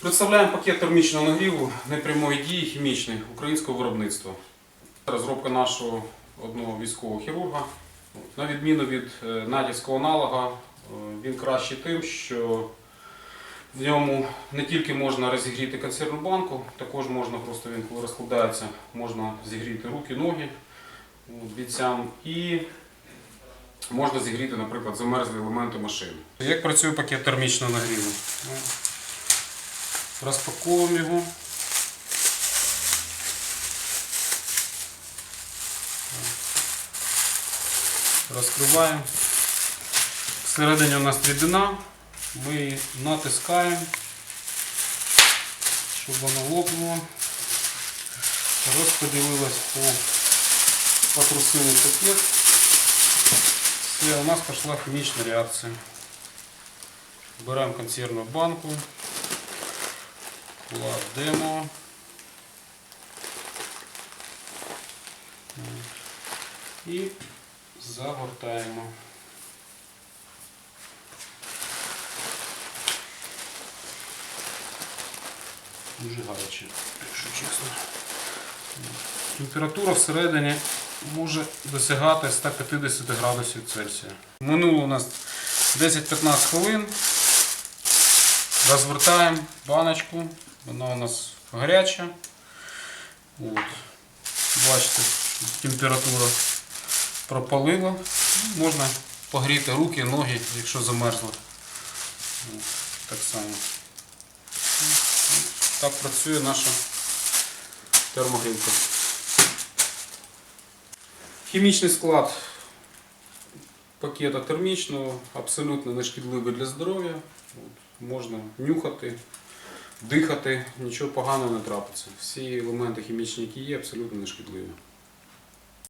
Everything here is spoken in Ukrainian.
Представляємо пакет термічного нагріву непрямої дії хімічної українського виробництва. Розробка нашого одного військового хірурга. На відміну від е, натівського аналога, е, він кращий тим, що в ньому не тільки можна розігріти консервну банку, також можна просто він коли розкладається, можна зігріти руки, ноги бійцям і можна зігріти, наприклад, замерзлі елементи машини. Як працює пакет термічного нагріву? Розпаковуємо його. Розкриваємо. Всередині у нас рідина. Ми її натискаємо, щоб воно лопнуло. Розподілилось по потрусили пакет. Все, у нас пішла хімічна реакція. Беремо консервну банку, кладемо. І загортаємо. Дуже гаряче, якщо чесно. Температура всередині може досягати 150 градусів Цельсія. Минуло у нас 10-15 хвилин. Розвертаємо баночку. Вона у нас гаряча. От. Бачите, температура пропалила. Можна погріти руки, ноги, якщо замерзли. От. Так само. Так працює наша термогрілка. Хімічний склад пакета термічного абсолютно не шкідливий для здоров'я. Можна нюхати, дихати, нічого поганого не трапиться. Всі елементи хімічні, які є, абсолютно не шкідливі.